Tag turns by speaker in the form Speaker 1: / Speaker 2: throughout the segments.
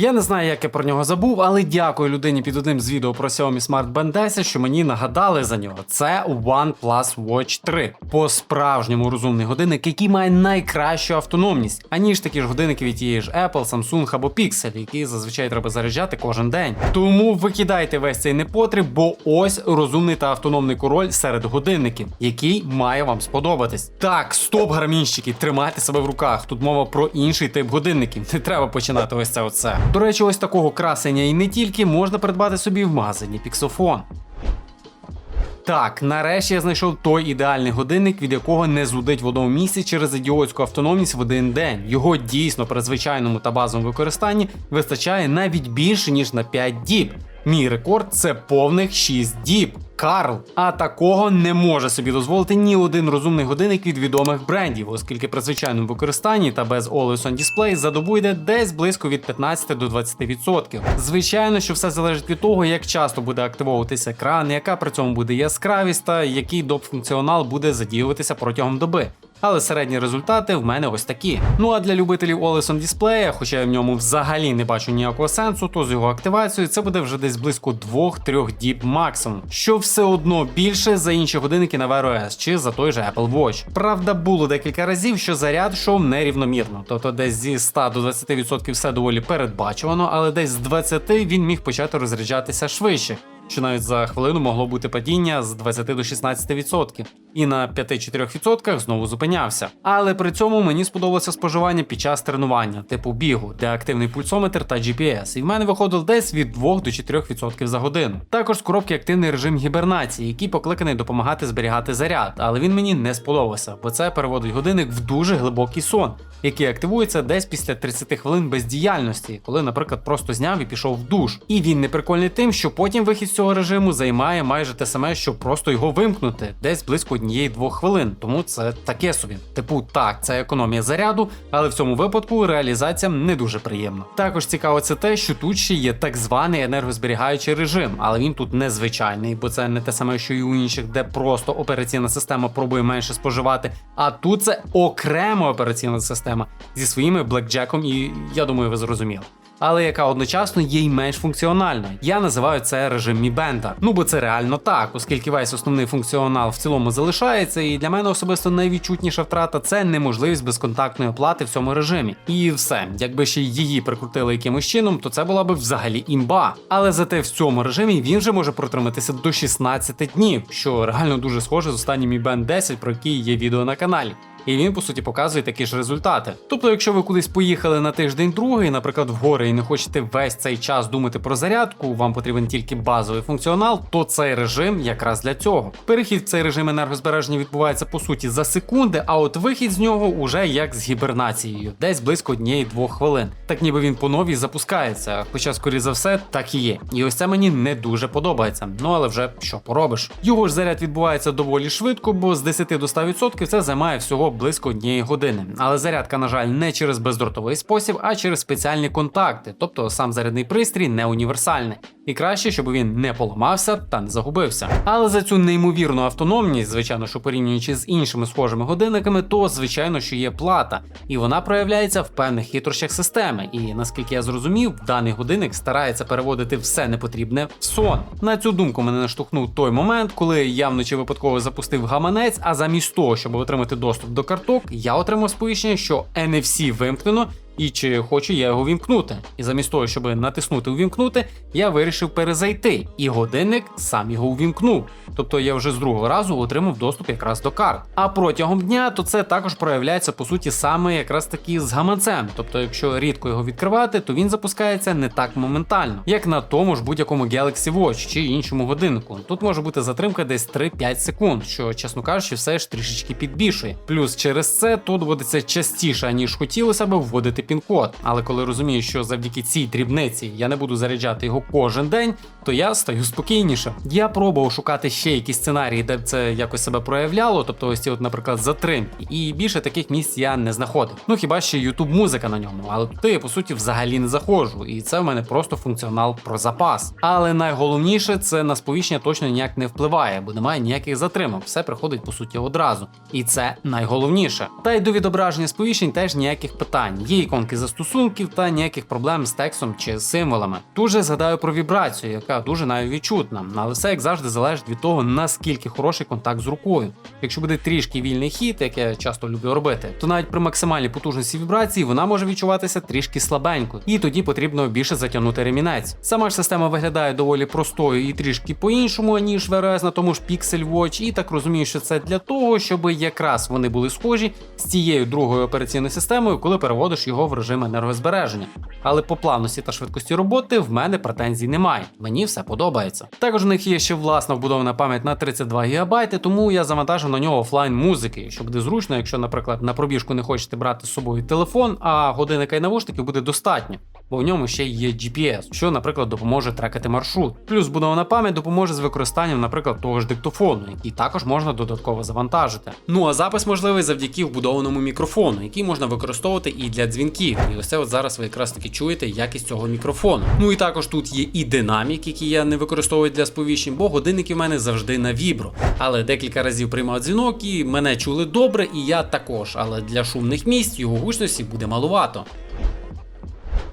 Speaker 1: Я не знаю, як я про нього забув, але дякую людині під одним з відео про Xiaomi Smart Band 10, що мені нагадали за нього. Це OnePlus Watch 3. По-справжньому розумний годинник, який має найкращу автономність, аніж такі ж годинники від тієї ж Apple, Samsung або Pixel, які зазвичай треба заряджати кожен день. Тому викидайте весь цей непотріб, бо ось розумний та автономний король серед годинників, який має вам сподобатись. Так, стоп, грамінщики, тримайте себе в руках. Тут мова про інший тип годинників. Не треба починати ось це оце. До речі, ось такого красення і не тільки можна придбати собі в магазині Pixofon. Так, нарешті я знайшов той ідеальний годинник, від якого не зудить в одному місці через ідіотську автономність в один день. Його дійсно при звичайному та базовому використанні вистачає навіть більше ніж на 5 діб. Мій рекорд це повних 6 діб. Карл, а такого не може собі дозволити ні один розумний годинник від відомих брендів, оскільки при звичайному використанні та без Always On Display за добу йде десь близько від 15 до 20%. Звичайно, що все залежить від того, як часто буде активовуватися екран, яка при цьому буде яскравість та який доп функціонал буде задіюватися протягом доби. Але середні результати в мене ось такі. Ну а для любителів Always On Display, хоча я в ньому взагалі не бачу ніякого сенсу, то з його активацією це буде вже десь близько 2-3 діб максимум, що все одно більше за інші годинники на Wear OS чи за той же Apple Watch. Правда, було декілька разів, що заряд йшов нерівномірно, тобто десь зі 100 до 20% все доволі передбачувано, але десь з 20 він міг почати розряджатися швидше що навіть за хвилину могло бути падіння з 20 до 16%, і на 5-4% знову зупинявся. Але при цьому мені сподобалося споживання під час тренування, типу бігу, де активний пульсометр та GPS, і в мене виходило десь від 2 до 4% за годину. Також з коробки активний режим гібернації, який покликаний допомагати зберігати заряд, але він мені не сподобався, бо це переводить годинник в дуже глибокий сон, який активується десь після 30 хвилин бездіяльності, коли, наприклад, просто зняв і пішов в душ. І він не прикольний тим, що потім вихід з цього режиму займає майже те саме, що просто його вимкнути, десь близько однієї-двох хвилин. Тому це таке собі. Типу, так, це економія заряду, але в цьому випадку реалізація не дуже приємна. Також цікаво це те, що тут ще є так званий енергозберігаючий режим, але він тут незвичайний, бо це не те саме, що і у інших, де просто операційна система пробує менше споживати. А тут це окрема операційна система зі своїми блекджеком, і я думаю, ви зрозуміли але яка одночасно є й менш функціональна. Я називаю це режим Mi Band. Ну бо це реально так, оскільки весь основний функціонал в цілому залишається, і для мене особисто найвідчутніша втрата це неможливість безконтактної оплати в цьому режимі. І все, якби ще її прикрутили якимось чином, то це була б взагалі імба. Але зате в цьому режимі він вже може протриматися до 16 днів, що реально дуже схоже з останнім Mi Band 10, про який є відео на каналі і він по суті показує такі ж результати. Тобто, якщо ви кудись поїхали на тиждень другий, наприклад, в гори, і не хочете весь цей час думати про зарядку, вам потрібен тільки базовий функціонал, то цей режим якраз для цього. Перехід в цей режим енергозбереження відбувається по суті за секунди, а от вихід з нього уже як з гібернацією, десь близько однієї-двох хвилин. Так ніби він по новій запускається, хоча, скоріше за все, так і є. І ось це мені не дуже подобається. Ну але вже що поробиш. Його ж заряд відбувається доволі швидко, бо з 10 до 100% це займає всього близько однієї години. Але зарядка, на жаль, не через бездротовий спосіб, а через спеціальні контакти, тобто сам зарядний пристрій не універсальний. І краще, щоб він не поламався та не загубився. Але за цю неймовірну автономність, звичайно, що порівнюючи з іншими схожими годинниками, то звичайно, що є плата, і вона проявляється в певних хитрощах системи. І наскільки я зрозумів, даний годинник старається переводити все непотрібне в сон. На цю думку мене наштовхнув той момент, коли я вночі випадково запустив гаманець, а замість того, щоб отримати доступ до карток, я отримав сповіщення, що NFC вимкнено і чи хочу я його вімкнути. І замість того, щоб натиснути Увімкнути, я вирішив перезайти, і годинник сам його увімкнув. Тобто я вже з другого разу отримав доступ якраз до карт. А протягом дня то це також проявляється по суті саме якраз таки з гаманцем. Тобто, якщо рідко його відкривати, то він запускається не так моментально, як на тому ж будь-якому Galaxy Watch чи іншому годиннику. Тут може бути затримка десь 3-5 секунд, що, чесно кажучи, все ж трішечки підбільшує. Плюс через це то доводиться частіше, ніж хотілося б вводити пін-код. Але коли розумію, що завдяки цій дрібниці я не буду заряджати його кожен день, то я стаю спокійніше. Я пробував шукати ще якісь сценарії, де б це якось себе проявляло, тобто ось ці, от, наприклад, затримки. І більше таких місць я не знаходив. Ну хіба ще YouTube музика на ньому, але туди я по суті взагалі не заходжу. І це в мене просто функціонал про запас. Але найголовніше це на сповіщення точно ніяк не впливає, бо немає ніяких затримок. Все приходить по суті одразу. І це найголовніше. Та й до відображення сповіщень теж ніяких питань. Є іконки застосунків та ніяких проблем з текстом чи символами. Тут же згадаю про вібрацію, яка дуже навіть відчутна, але все як завжди залежить від того, наскільки хороший контакт з рукою. Якщо буде трішки вільний хід, як я часто люблю робити, то навіть при максимальній потужності вібрації вона може відчуватися трішки слабенько, і тоді потрібно більше затягнути ремінець. Сама ж система виглядає доволі простою і трішки по-іншому, ніж ВРС на тому ж Pixel Watch, і так розумію, що це для того, щоб якраз вони були схожі з цією другою операційною системою, коли переводиш його в режим енергозбереження. Але по плавності та швидкості роботи в мене претензій немає. Мені все подобається. Також у них є ще власна вбудована пам'ять на 32 ГБ, тому я завантажу на нього офлайн музики, що буде зручно, якщо, наприклад, на пробіжку не хочете брати з собою телефон, а годинника і навушників буде достатньо. Бо в ньому ще є GPS, що, наприклад, допоможе трекати маршрут. Плюс будована пам'ять допоможе з використанням, наприклад, того ж диктофону, який також можна додатково завантажити. Ну а запис можливий завдяки вбудованому мікрофону, який можна використовувати і для дзвінків. І ось це от зараз ви якраз таки чуєте якість цього мікрофону. Ну і також тут є і динамік, який я не використовую для сповіщень, бо годинники в мене завжди на вібро. Але декілька разів приймав дзвінок і мене чули добре, і я також. Але для шумних місць його гучності буде малувато.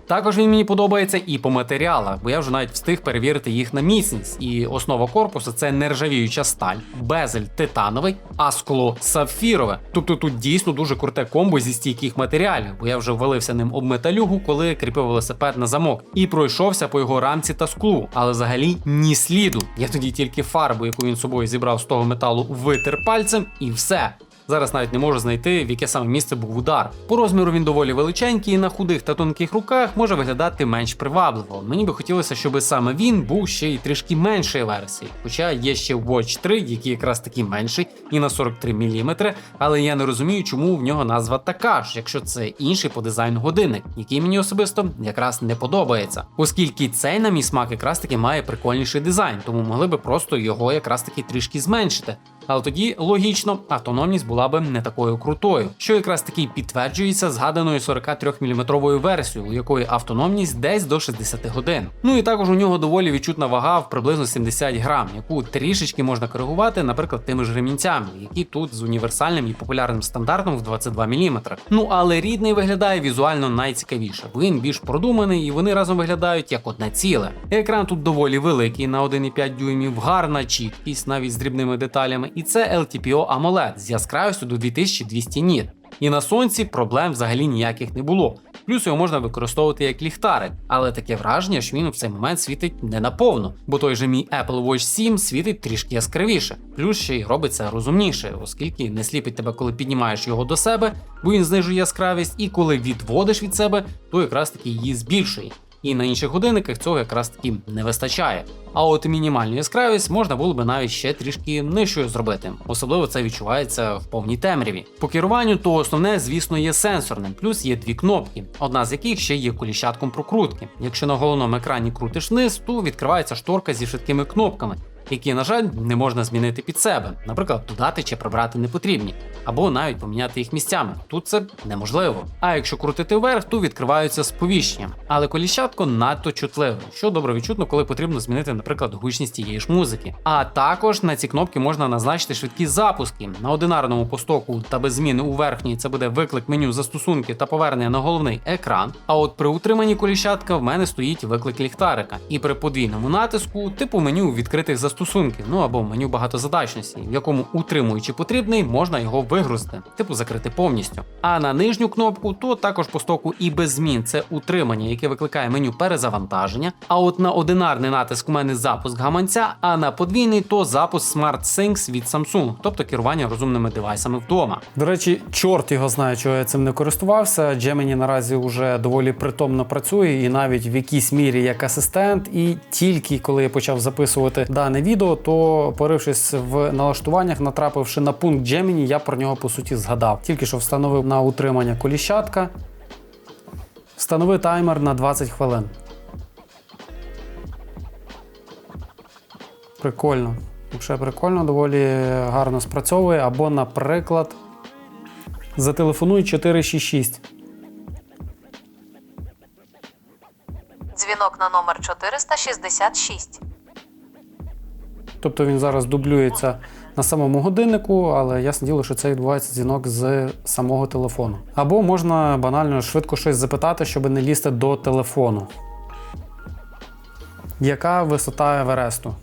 Speaker 1: Також він мені подобається і по матеріалах, бо я вже навіть встиг перевірити їх на міцність. І основа корпусу це нержавіюча сталь, безель титановий, а скло сапфірове. Тобто тут дійсно дуже круте комбо зі стійких матеріалів, бо я вже валився ним об металюгу, коли кріпив велосипед на замок, і пройшовся по його рамці та склу, але взагалі ні сліду. Я тоді тільки фарбу, яку він собою зібрав з того металу, витер пальцем, і все. Зараз навіть не можу знайти, в яке саме місце був удар. По розміру він доволі величенький і на худих та тонких руках може виглядати менш привабливо. Мені би хотілося, щоб саме він був ще й трішки меншої версії. Хоча є ще Watch 3, який якраз такий менший, і на 43 мм, але я не розумію, чому в нього назва така ж, якщо це інший по дизайну годинник, який мені особисто якраз не подобається. Оскільки цей, на мій смак, якраз таки має прикольніший дизайн, тому могли би просто його якраз таки трішки зменшити. Але тоді логічно автономність була би не такою крутою, що якраз таки підтверджується згаданою 43 мм версією, у якої автономність десь до 60 годин. Ну і також у нього доволі відчутна вага в приблизно 70 грам, яку трішечки можна коригувати, наприклад, тими ж ремінцями, які тут з універсальним і популярним стандартом в 22 мм. Ну але рідний виглядає візуально найцікавіше, він більш продуманий і вони разом виглядають як одне ціле. Екран тут доволі великий на 1,5 дюймів, гарна чіткість навіть з дрібними деталями, і це LTPO AMOLED з яскравістю до 2200 ніт. І на сонці проблем взагалі ніяких не було. Плюс його можна використовувати як ліхтарик, але таке враження, що він в цей момент світить не наповну, бо той же мій Apple Watch 7 світить трішки яскравіше, плюс ще й робиться розумніше, оскільки не сліпить тебе, коли піднімаєш його до себе, бо він знижує яскравість, і коли відводиш від себе, то якраз таки її збільшує. І на інших годинниках цього якраз таки не вистачає. А от мінімальну яскравість можна було би навіть ще трішки нижчою зробити. Особливо це відчувається в повній темряві. По керуванню, то основне, звісно, є сенсорним, плюс є дві кнопки, одна з яких ще є коліщатком прокрутки. Якщо на головному екрані крутиш вниз, то відкривається шторка зі швидкими кнопками. Які, на жаль, не можна змінити під себе, наприклад, додати чи прибрати не потрібні, або навіть поміняти їх місцями. Тут це неможливо. А якщо крутити вверх, то відкриваються сповіщення. Але коліщатко надто чутливе, що добре відчутно, коли потрібно змінити, наприклад, гучність тієї ж музики. А також на ці кнопки можна назначити швидкі запуски. На одинарному постоку та без зміни у верхній це буде виклик меню застосунки та повернення на головний екран. А от при утриманні коліщатка в мене стоїть виклик ліхтарика. І при подвійному натиску, типу меню відкритих застосунків, ну або меню багатозадачності, в якому утримуючи потрібний, можна його вигрузити, типу закрити повністю. А на нижню кнопку, то також по стоку і без змін це утримання, яке викликає меню перезавантаження. А от на одинарний натиск у мене запуск гаманця, а на подвійний то запуск Smart Things від Samsung, тобто керування розумними девайсами вдома.
Speaker 2: До речі, чорт його знає, чого я цим не користувався. Gemini наразі вже доволі притомно працює, і навіть в якійсь мірі як асистент. І тільки коли я почав записувати дане відео, то порившись в налаштуваннях, натрапивши на пункт Gemini, я про нього по суті згадав. Тільки що встановив на утримання коліщатка. Встанови таймер на 20 хвилин. Прикольно. Ще прикольно, доволі гарно спрацьовує. Або, наприклад, зателефонуй 466.
Speaker 3: Дзвінок на номер 466.
Speaker 2: Тобто він зараз дублюється на самому годиннику, але ясне діло, що це відбувається дзвінок з самого телефону. Або можна банально швидко щось запитати, щоб не лізти до телефону. Яка висота Евересту?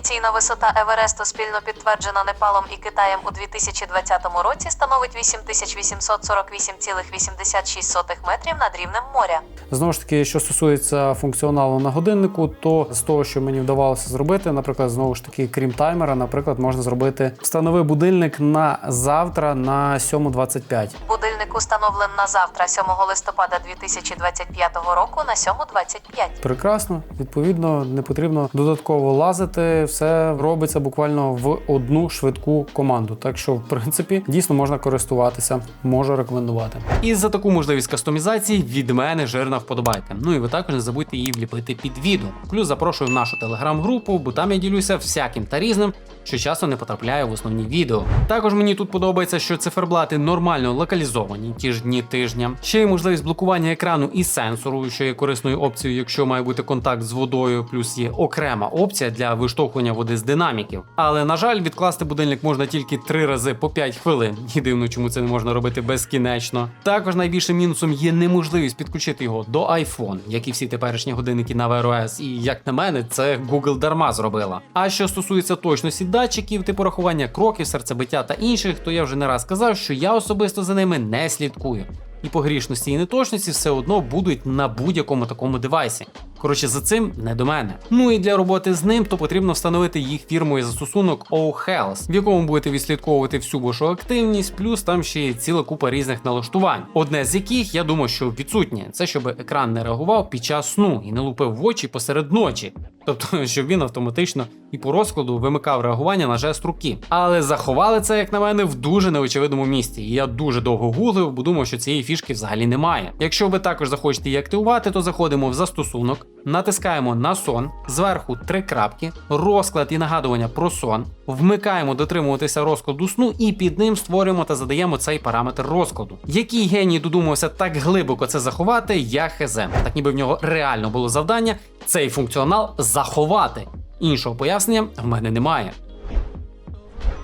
Speaker 3: Офіційна висота Евересту спільно підтверджена Непалом і Китаєм у 2020 році становить 8848,86 метрів над рівнем моря.
Speaker 2: Знову ж таки, що стосується функціоналу на годиннику, то з того, що мені вдавалося зробити, наприклад, знову ж таки, крім таймера, наприклад, можна зробити встанови будильник на завтра на 7.25.
Speaker 3: Будильник установлен на завтра, 7 листопада 2025 року на 7.25.
Speaker 2: Прекрасно, відповідно, не потрібно додатково лазити. Все робиться буквально в одну швидку команду. Так що, в принципі, дійсно можна користуватися, можу рекомендувати.
Speaker 1: І за таку можливість кастомізації від мене жирна вподобайка. Ну і ви також не забудьте її вліпити під відео. Плюс запрошую в нашу телеграм-групу, бо там я ділюся всяким та різним, що часто не потрапляє в основні відео. Також мені тут подобається, що циферблати нормально локалізовані ті ж дні тижня. Ще є можливість блокування екрану і сенсору, що є корисною опцією, якщо має бути контакт з водою, плюс є окрема опція для виштовхування води з динаміків. Але на жаль, відкласти будильник можна тільки три рази по 5 хвилин. І дивно, чому це не можна робити безкінечно. Також найбільшим мінусом є неможливість підключити його до iPhone, як і всі теперішні годинники на Wear OS. І як на мене, це Google дарма зробила. А що стосується точності датчиків, типу рахування кроків, серцебиття та інших, то я вже не раз казав, що я особисто за ними не слідкую. І погрішності і неточності все одно будуть на будь-якому такому девайсі. Коротше, за цим не до мене. Ну і для роботи з ним то потрібно встановити їх фірмовий застосунок OHealth, в якому будете відслідковувати всю вашу активність, плюс там ще є ціла купа різних налаштувань. Одне з яких я думаю, що відсутнє, це щоб екран не реагував під час сну і не лупив в очі посеред ночі. Тобто, щоб він автоматично і по розкладу вимикав реагування на жест руки. Але заховали це, як на мене, в дуже неочевидному місці. І я дуже довго гуглив, бо думав, що цієї фішки взагалі немає. Якщо ви також захочете її активувати, то заходимо в застосунок, натискаємо на сон, зверху три крапки, розклад і нагадування про сон, вмикаємо дотримуватися розкладу сну і під ним створюємо та задаємо цей параметр розкладу. Який геній додумався так глибоко це заховати, я хз. Так ніби в нього реально було завдання цей функціонал заховати. Іншого пояснення в мене немає.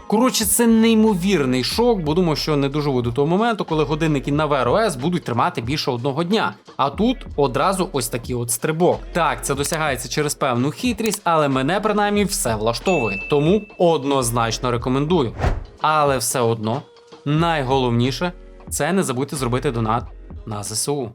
Speaker 1: Коротше, це неймовірний шок, бо думав, що не доживу до того моменту, коли годинники на Wear OS будуть тримати більше одного дня. А тут одразу ось такий от стрибок. Так, це досягається через певну хитрість, але мене принаймні все влаштовує. Тому однозначно рекомендую. Але все одно найголовніше це не забудьте зробити донат на ЗСУ.